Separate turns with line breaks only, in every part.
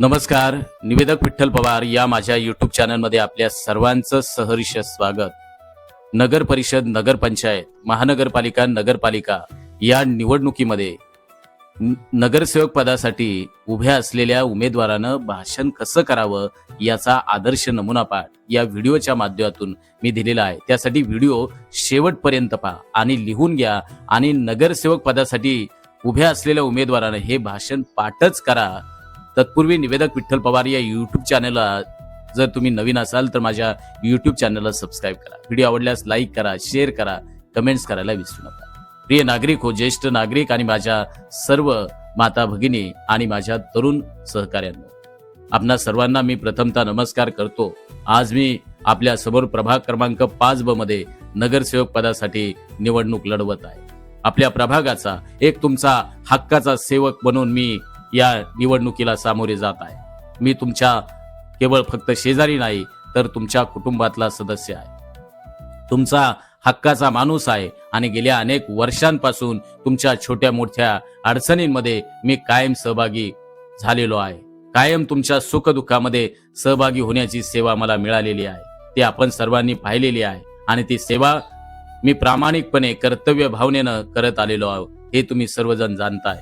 नमस्कार निवेदक विठ्ठल पवार या माझ्या युट्यूब चॅनलमध्ये आपल्या सर्वांचं सहर्ष स्वागत. नगर परिषद नगरपंचायत महानगरपालिका नगरपालिका या निवडणुकीमध्ये नगरसेवक पदासाठी उभ्या असलेल्या उमेदवारानं भाषण कसं करावं याचा आदर्श नमुना पाठ या व्हिडिओच्या माध्यमातून मी दिलेला आहे. त्यासाठी व्हिडिओ शेवटपर्यंत पहा आणि लिहून घ्या आणि नगरसेवक पदासाठी उभ्या असलेल्या उमेदवारानं हे भाषण पाठच करा. तत्पूर्वी निवेदक विठ्ठल पवार या यूट्यूब चॅनलला जर तुम्ही नवीन असाल तर माझ्या यूट्यूब चॅनलला सबस्क्राईब करा. व्हिडिओ आवडल्यास लाईक करा शेअर करा कमेंट्स करायला विसरू नका. प्रिय नागरिक हो ज्येष्ठ नागरिक आणि माझ्या सर्व माता भगिनी आणि माझ्या तरुण सहकाऱ्यांना आपणा सर्वांना मी प्रथमतः नमस्कार करतो. आज मी आपल्यासमोर प्रभाग क्रमांक पाच ब मध्ये नगरसेवक पदासाठी निवडणूक लढवत आहे. आपल्या प्रभागाचा एक तुमचा हक्काचा सेवक बनून मी या निवडणुकीला सामोरे जात आहे. मी तुमच्या केवळ फक्त शेजारी नाही तर तुमच्या कुटुंबातला सदस्य आहे. तुमचा हक्काचा माणूस आहे आणि गेल्या अनेक वर्षांपासून तुमच्या छोट्या मोठ्या अडचणींमध्ये मी कायम सहभागी झालेलो आहे. कायम तुमच्या सुखदुःखामध्ये सहभागी होण्याची सेवा मला मिळालेली आहे. ती आपण सर्वांनी पाहिलेली आहे आणि ती सेवा मी प्रामाणिकपणे कर्तव्य भावनेनं करत आलेलो आहोत हे तुम्ही सर्वजण जाणताय.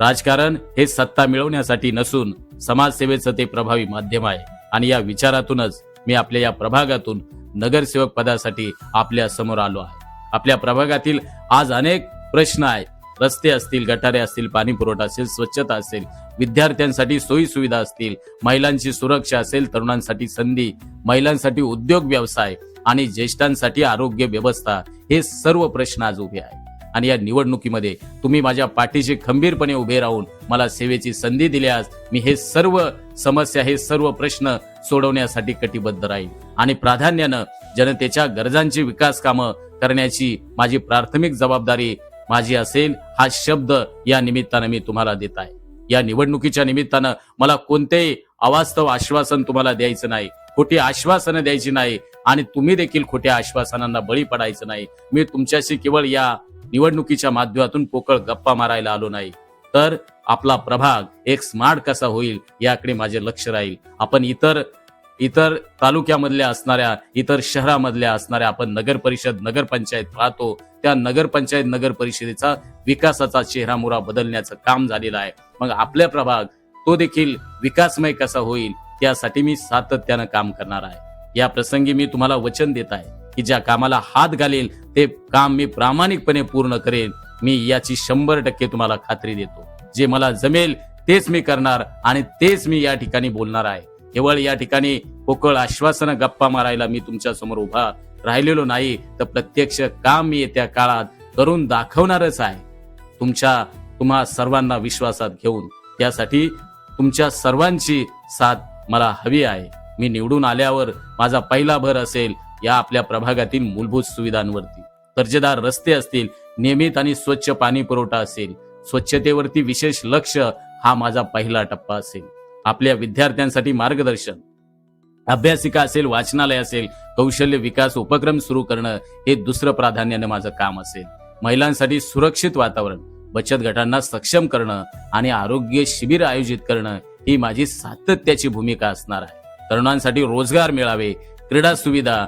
राजकारण हे सत्ता मिळवण्यासाठी नसून समाजसेवेचं ते प्रभावी माध्यम आहे. आणि या विचारातूनच मी आपल्या या प्रभागातून नगरसेवक पदासाठी आपल्यासमोर आलो आहे. आपल्या प्रभागातील आज अनेक प्रश्न आहेत. रस्ते असतील गटारे असतील पाणी पुरवठा असेल स्वच्छता असेल विद्यार्थ्यांसाठी सोयी सुविधा असतील महिलांची सुरक्षा असेल तरुणांसाठी संधी महिलांसाठी उद्योग व्यवसाय आणि ज्येष्ठांसाठी आरोग्य व्यवस्था हे सर्व प्रश्न आज उभे आहेत. आणि या निवडणुकीमध्ये तुम्ही माझ्या पाठीशी खंबीरपणे उभे राहून मला सेवेची संधी दिल्यास मी हे सर्व समस्या हे सर्व प्रश्न सोडवण्यासाठी कटिबद्ध राहील आणि प्राधान्यानं जनतेच्या गरजांची विकास कामं करण्याची माझी प्राथमिक जबाबदारी माझी असेल हा शब्द या निमित्तानं मी तुम्हाला देत आहे. या निवडणुकीच्या निमित्तानं मला कोणतेही अवास्तव आश्वासन तुम्हाला द्यायचं नाही खोटी आश्वासनं द्यायची नाही आणि तुम्ही देखील खोट्या आश्वासनांना बळी पडायचं नाही. मी तुमच्याशी केवळ या निवडणुकीच्या माध्यमातून पोकळ गप्पा मारायला आलो नाही. तर आपला प्रभाग एक स्मार्ट कसा होईल याकडे माझे लक्ष राहील. आपण इतर इतर तालुक्यामधल्या असणाऱ्या इतर शहरामधल्या असणाऱ्या आपण नगर परिषद नगरपंचायत पाहतो. त्या नगरपंचायत नगर परिषदेचा विकासाचा चेहरामोरा बदलण्याचं काम झालेलं आहे. मग आपल्या प्रभाग तो देखील विकासमय कसा होईल त्यासाठी मी सातत्यानं काम करणार आहे. या प्रसंगी मी तुम्हाला वचन देत आहे. की ज्या कामाला हात घालेल ते काम मी प्रामाणिकपणे पूर्ण करेन. मी याची शंभर टक्के तुम्हाला खात्री देतो. जे मला जमेल तेच मी करणार आणि तेच मी या ठिकाणी बोलणार आहे. केवळ या ठिकाणी पोकळ आश्वासन गप्पा मारायला मी तुमच्यासमोर उभा राहिलेलो नाही तर प्रत्यक्ष काम मी येत्या काळात करून दाखवणारच आहे. तुमच्या तुम्हा सर्वांना विश्वासात घेऊन त्यासाठी तुमच्या सर्वांची साथ मला हवी आहे. मी निवडून आल्यावर माझा पहिला भर असेल या आपल्या प्रभागातील मूलभूत सुविधांवरती. दर्जेदार रस्ते असतील नियमित आणि स्वच्छ पाणी पुरवठा असेल स्वच्छतेवरती विशेष लक्ष हा माझा पहिला टप्पा असेल. आपल्या विद्यार्थ्यांसाठी मार्गदर्शन. अभ्यासिका असेल वाचनालय असेल कौशल्य विकास उपक्रम सुरू करणं हे दुसरं प्राधान्याने माझं काम असेल. महिलांसाठी सुरक्षित वातावरण बचत गटांना सक्षम करणं आणि आरोग्य शिबिर आयोजित करणं ही माझी सातत्याची भूमिका असणार आहे. तरुणांसाठी रोजगार मिळावे क्रीडा सुविधा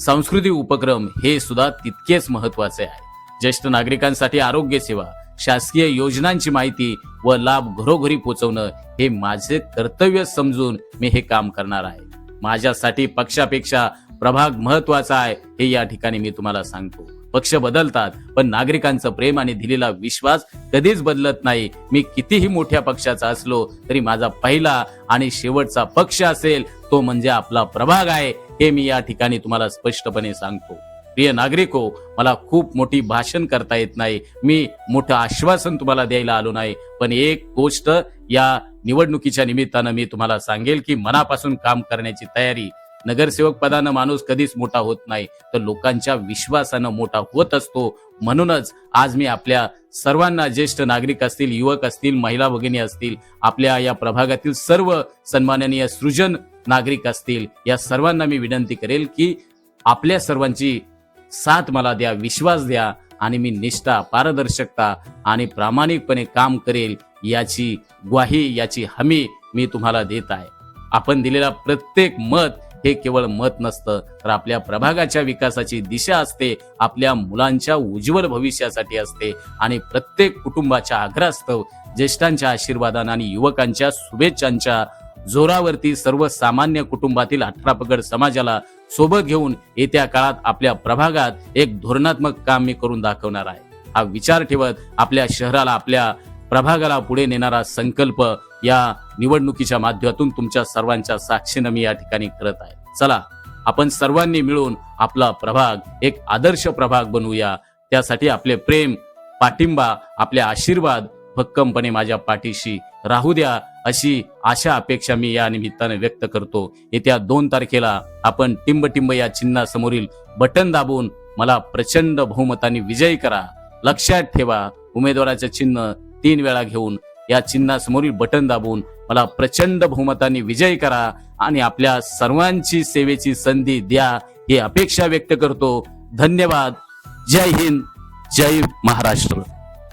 सांस्कृतिक उपक्रम हे सुद्धा तितकेच महत्त्वाचे आहे. ज्येष्ठ नागरिकांसाठी आरोग्य सेवा शासकीय योजनांची माहिती व लाभ घरोघरी पोहोचवणं हे माझे कर्तव्य समजून मी हे काम करणार आहे. माझ्यासाठी पक्षापेक्षा प्रभाग महत्त्वाचा आहे हे या ठिकाणी मी तुम्हाला सांगतो. पक्ष बदलतात पण नागरिकांचं प्रेम आणि दिलेला विश्वास कधीच बदलत नाही. मी कितीही मोठ्या पक्षाचा असलो तरी माझा पहिला आणि शेवटचा पक्ष असेल तो म्हणजे आपला प्रभाग आहे. हे मी या ठिकाणी तुम्हाला स्पष्टपणे सांगतो. प्रिय नागरिको मला खूप मोठी भाषण करता येत नाही. मी मोठं आश्वासन तुम्हाला द्यायला आलो नाही. पण एक गोष्ट या निवडणुकीच्या निमित्तानं मी तुम्हाला सांगेल की मनापासून काम करण्याची तयारी नगरसेवक पदानं माणूस कधीच मोठा होत नाही. तर लोकांच्या विश्वासानं मोठा होत असतो. म्हणूनच आज मी आपल्या सर्वांना ज्येष्ठ नागरिक असतील युवक असतील महिला भगिनी असतील आपल्या या प्रभागातील सर्व सन्माननीय सृजन नागरिक असतील या सर्वांना मी विनंती करेल की आपल्या सर्वांची साथ मला द्या विश्वास द्या आणि मी निष्ठा पारदर्शकता आणि प्रामाणिकपणे काम करेल याची ग्वाही याची हमी मी तुम्हाला देत आहे. आपण दिलेला प्रत्येक मत हे केवळ मत नसतं तर आपल्या प्रभागाच्या विकासाची दिशा असते आपल्या मुलांच्या उज्ज्वल भविष्यासाठी असते आणि प्रत्येक कुटुंबाच्या आग्रहास्तव ज्येष्ठांच्या आशीर्वादानं आणि युवकांच्या शुभेच्छांच्या जोरावरती सर्वसामान्य कुटुंबातील अठरापगड समाजाला सोबत घेऊन येत्या काळात आपल्या प्रभागात एक धोरणात्मक काम मी करून दाखवणार आहे. हा विचार ठेवत आपल्या शहराला आपल्या प्रभागाला पुढे नेणारा संकल्प या निवडणुकीच्या माध्यमातून तुमच्या सर्वांच्या साक्षीनं मी या ठिकाणी करत आहे. चला आपण सर्वांनी मिळून आपला प्रभाग एक आदर्श प्रभाग बनवूया. त्यासाठी आपले प्रेम पाठिंबा आपले आशीर्वाद भक्कमपणे माझ्या पाठीशी राहू द्या. अशी आशा अपेक्षा मी या निमित्ताने व्यक्त करतो. येत्या दोन तारखेला आपण टिंब टिंब या चिन्हासमोरील बटन दाबून मला प्रचंड बहुमताने विजयी करा. लक्षात ठेवा उमेदवाराचे चिन्ह तीन वेळा घेऊन या चिन्हासमोरील बटन दाबून मला प्रचंड बहुमताने विजयी करा आणि आपल्या सर्वांची सेवेची संधी द्या ही अपेक्षा व्यक्त करतो. धन्यवाद. जय हिंद. जय महाराष्ट्र.